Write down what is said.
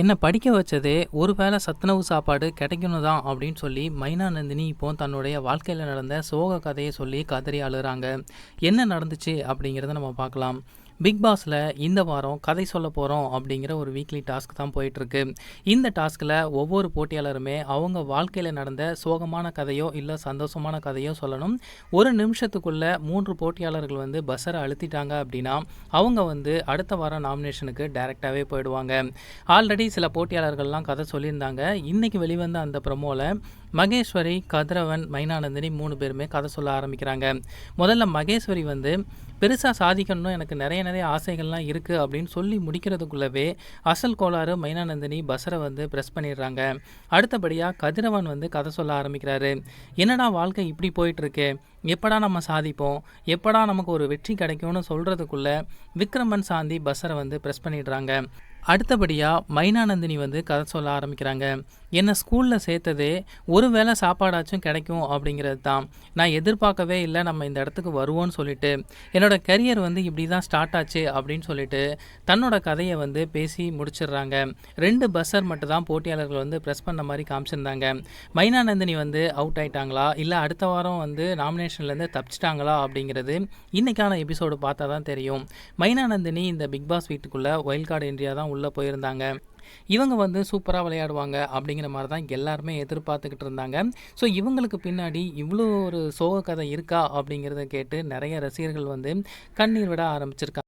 என்னை படிக்க வச்சதே ஒரு வேளை சத்துணவு சாப்பாடு கிடைக்கணும் தான் அப்படின்னு சொல்லி மைனா நந்தினி இப்போ தன்னுடைய வாழ்க்கையில் நடந்த சோக கதையை சொல்லி கதறி அழுகிறாங்க என்ன நடந்துச்சு அப்படிங்கிறத நம்ம பார்க்கலாம். பிக் பாஸில் இந்த வாரம் கதை சொல்ல போகிறோம் அப்படிங்கிற ஒரு வீக்லி டாஸ்க் தான் போயிட்டுருக்கு. இந்த டாஸ்கில் ஒவ்வொரு போட்டியாளருமே அவங்க வாழ்க்கையில் நடந்த சோகமான கதையோ இல்லை சந்தோஷமான கதையோ சொல்லணும். ஒரு நிமிஷத்துக்குள்ளே மூன்று போட்டியாளர்கள் வந்து பஸ்ஸரை அழுத்திட்டாங்க அப்படின்னா அவங்க வந்து அடுத்த வாரம் நாமினேஷனுக்கு டைரெக்டாகவே போயிடுவாங்க. ஆல்ரெடி சில போட்டியாளர்கள்லாம் கதை சொல்லியிருந்தாங்க. இன்றைக்கி வெளிவந்த அந்த ப்ரமோவில் மகேஸ்வரி கதிரவன் மைனானந்தினி மூணு பேருமே கதை சொல்ல ஆரம்பிக்கிறாங்க. முதல்ல மகேஸ்வரி வந்து பெருசாக சாதிக்கணும்னு எனக்கு நிறைய நிறைய ஆசைகள்லாம் இருக்குது அப்படின்னு சொல்லி முடிக்கிறதுக்குள்ளவே அசல் கோளாறு மைனானந்தினி பஸ்ஸரை வந்து ப்ரெஸ் பண்ணிடுறாங்க. அடுத்தபடியாக கதிரவன் வந்து கதை சொல்ல ஆரம்பிக்கிறாரு. என்னடா வாழ்க்கை இப்படி போயிட்டுருக்கு? எப்படா நம்ம சாதிப்போம்? எப்படா நமக்கு ஒரு வெற்றி கிடைக்கும்னு சொல்கிறதுக்குள்ளே விக்ரமன் சாந்தி பஸ்ஸரை வந்து ப்ரெஸ் பண்ணிடுறாங்க. அடுத்தபடியாக மைனானந்தினி வந்து கதை சொல்ல ஆரம்பிக்கிறாங்க. என்னை ஸ்கூலில் சேர்த்ததே ஒரு வேளை சாப்பாடாச்சும் கிடைக்கும் அப்படிங்கிறது தான். நான் எதிர்பார்க்கவே இல்லை நம்ம இந்த இடத்துக்கு வருவோம்னு சொல்லிட்டு. என்னோடய கரியர் வந்து இப்படி தான் ஸ்டார்ட் ஆச்சு அப்படின்னு சொல்லிட்டு தன்னோட கதையை வந்து பேசி முடிச்சிடுறாங்க. ரெண்டு பஸ்ஸர் மட்டும் தான் போட்டியாளர்கள் வந்து ப்ரெஸ் பண்ண மாதிரி காமிச்சிருந்தாங்க. மைனானந்தினி வந்து அவுட் ஆயிட்டாங்களா? இல்லை அடுத்த வாரம் வந்து நாமினேஷன்லேருந்து தப்பிச்சிட்டாங்களா அப்படிங்கிறது இன்றைக்கான எபிசோடு பார்த்தா தான் தெரியும் மைனானந்தினி இந்த பிக் பாஸ் வீட்டுக்குள்ளே ஒயில்ட் கார்டு இந்தியா தான் உள்ளே போயிருந்தாங்க. இவங்க வந்து சூப்பராக விளையாடுவாங்க அப்படிங்கிற மாதிரி தான் எல்லாருமே எதிர்பார்த்துக்கிட்டு இருந்தாங்க. ஸோ இவங்களுக்கு பின்னாடி இவ்வளோ ஒரு சோக கதை இருக்கா அப்படிங்கிறத கேட்டு நிறைய ரசிகர்கள் வந்து கண்ணீர் விட ஆரம்பிச்சிருக்காங்க.